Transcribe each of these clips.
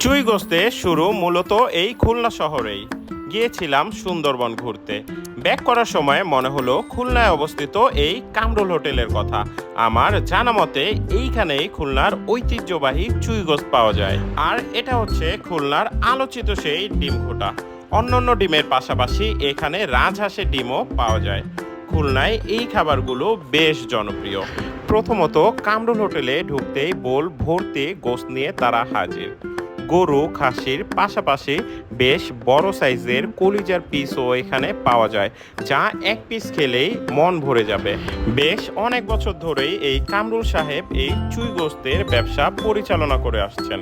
চুই গোস্তে শুরু মূলত এই খুলনা শহরেই। গিয়েছিলাম সুন্দরবন ঘুরতে। ব্যাক করার সময় মনে হলো খুলনায় অবস্থিত এই কামরুল হোটেলের কথা। আমার জানা মতে এইখানেই খুলনার ঐতিহ্যবাহী চুই গোস্ত পাওয়া যায়। আর এটা হচ্ছে খুলনার আলোচিত সেই ডিম খোটা অন্যান্য ডিমের পাশাপাশি এখানে রাজহাঁসের ডিমও পাওয়া যায়। খুলনায় এই খাবারগুলো বেশ জনপ্রিয়। প্রথমত কামরুল হোটেলে ঢুকতেই বোল ভর্তি গোস্ত নিয়ে তারা হাজির। গরু, খাসির পাশাপাশি বেশ বড় সাইজের কলিজার পিসও এখানে পাওয়া যায়, যা এক পিস খেলেই মন ভরে যাবে। বেশ অনেক বছর ধরেই এই কামরুল সাহেব এই চুই গোস্তের ব্যবসা পরিচালনা করে আসছেন,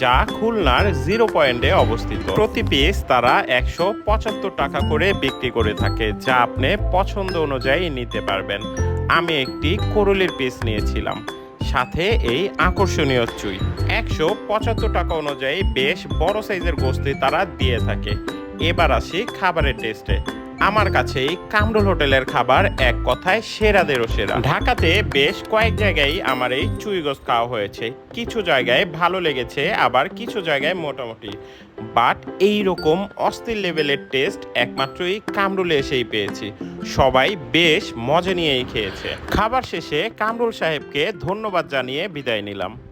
যা খুলনার জিরো পয়েন্টে অবস্থিত। প্রতি পিস তারা একশো পঁচাত্তর টাকা করে বিক্রি করে থাকে, যা আপনি পছন্দ অনুযায়ী নিতে পারবেন। আমি একটি করলির পিস নিয়েছিলাম। সাথে এই আকর্ষণীয় চুই। একশো পঁচাত্তর টাকা অনুযায়ী বেশ বড় সাইজের গোস্তি তারা দিয়ে থাকে। এবার আসি খাবারের টেস্টে। আমার কাছে কামরুল হোটেলের খাবার এক কথায় সেরাদেরও সেরা। ঢাকাতে বেশ কয়েক জায়গায় আমার এই চুই গোস্ত খাওয়া হয়েছে। কিছু জায়গায় ভালো লেগেছে, আবার কিছু জায়গায় মোটামুটি। বাট এই রকম অস্থির লেভেলের টেস্ট একমাত্রই কামরুলে এসেই পেয়েছি। সবাই বেশ মজা নিয়েই খেয়েছে। খাবার শেষে কামরুল সাহেবকে ধন্যবাদ জানিয়ে বিদায় নিলাম।